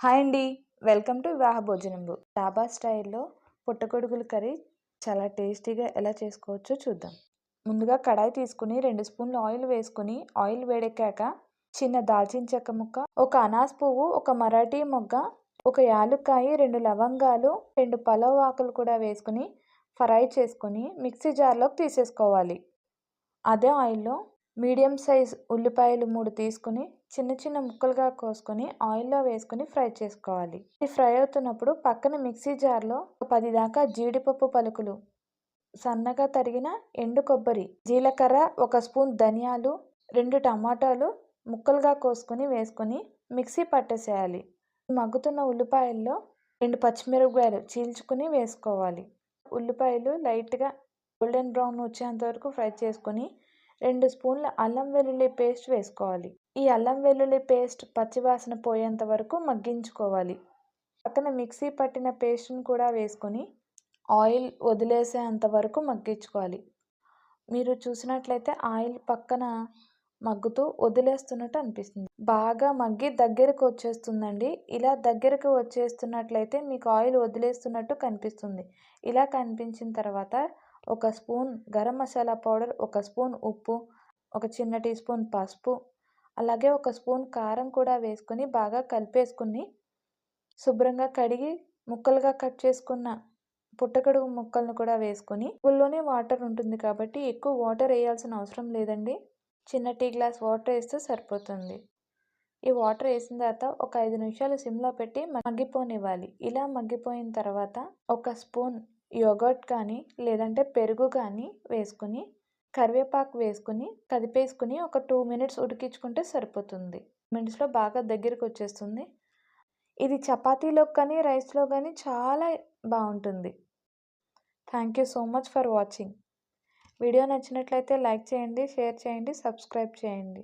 Hi అండి. Welcome to వివాహ భోజనంబు డాబా స్టైల్లో పుట్టగొడుగుల కర్రీ చాలా టేస్టీగా ఎలా చేసుకోవచ్చో చూద్దాం. ముందుగా కడాయి తీసుకుని రెండు స్పూన్లు ఆయిల్ వేసుకుని ఆయిల్ వేడెక్కాక చిన్న దాల్చిన చెక్క ముక్క ఒక అనాస్ పువ్వు ఒక మరాఠీ మొగ్గ ఒక యాలుక్కాయ రెండు లవంగాలు రెండు పలావ్ ఆకులు కూడా వేసుకుని ఫ్రై చేసుకుని మిక్సీ జార్లోకి తీసేసుకోవాలి. అదే ఆయిల్లో మీడియం సైజ్ ఉల్లిపాయలు మూడు తీసుకుని చిన్న చిన్న ముక్కలుగా కోసుకొని ఆయిల్లో వేసుకొని ఫ్రై చేసుకోవాలి. ఇది ఫ్రై అవుతున్నప్పుడు పక్కన మిక్సీ జార్లో పది దాకా జీడిపప్పు పలుకులు సన్నగా తరిగిన ఎండు కొబ్బరి జీలకర్ర ఒక స్పూన్ ధనియాలు రెండు టమాటాలు ముక్కలుగా కోసుకొని వేసుకొని మిక్సీ పట్టేసేయాలి. మగ్గుతున్న ఉల్లిపాయల్లో రెండు పచ్చిమిరపకాయలు చీల్చుకుని వేసుకోవాలి. ఉల్లిపాయలు లైట్గా గోల్డెన్ బ్రౌన్ వచ్చేంత వరకు ఫ్రై చేసుకొని రెండు స్పూన్ల అల్లం వెల్లుల్లి పేస్ట్ వేసుకోవాలి. ఈ అల్లం వెల్లుల్లి పేస్ట్ పచ్చివాసన పోయేంత వరకు మగ్గించుకోవాలి. పక్కన మిక్సీ పట్టిన పేస్ట్ని కూడా వేసుకొని ఆయిల్ వదిలేసేంత వరకు మగ్గించుకోవాలి. మీరు చూసినట్లయితే ఆయిల్ పక్కన మగ్గుతూ వదిలేస్తున్నట్టు అనిపిస్తుంది. బాగా మగ్గి దగ్గరకు వచ్చేస్తుందండి. ఇలా దగ్గరకు వచ్చేస్తున్నట్లయితే మీకు ఆయిల్ వదిలేస్తున్నట్టు కనిపిస్తుంది. ఇలా కనిపించిన తర్వాత ఒక స్పూన్ గరం మసాలా పౌడర్ ఒక స్పూన్ ఉప్పు ఒక చిన్న టీ స్పూన్ పసుపు అలాగే ఒక స్పూన్ కారం కూడా వేసుకొని బాగా కలిపేసుకుని శుభ్రంగా కడిగి ముక్కలుగా కట్ చేసుకున్న పుట్టకడుగు ముక్కలను కూడా వేసుకొని పుల్లోనే వాటర్ ఉంటుంది కాబట్టి ఎక్కువ వాటర్ వేయాల్సిన అవసరం లేదండి. చిన్న టీ గ్లాస్ వాటర్ వేస్తే సరిపోతుంది. ఈ వాటర్ వేసిన తర్వాత ఒక ఐదు నిమిషాలు సిమ్లో పెట్టి మగ్గిపోనివ్వాలి. ఇలా మగ్గిపోయిన తర్వాత ఒక స్పూన్ యోగర్ట్ కానీ లేదంటే పెరుగు కానీ వేసుకుని కరివేపాకు వేసుకుని కదిపేసుకుని ఒక టూ మినిట్స్ ఉడికించుకుంటే సరిపోతుంది. మినిట్స్లో బాగా దగ్గరికి వచ్చేస్తుంది. ఇది చపాతీలో కానీ రైస్లో కానీ చాలా బాగుంటుంది. Thank you so much for watching video నచ్చినట్లయితే లైక్ చేయండి షేర్ చేయండి సబ్స్క్రైబ్ చేయండి.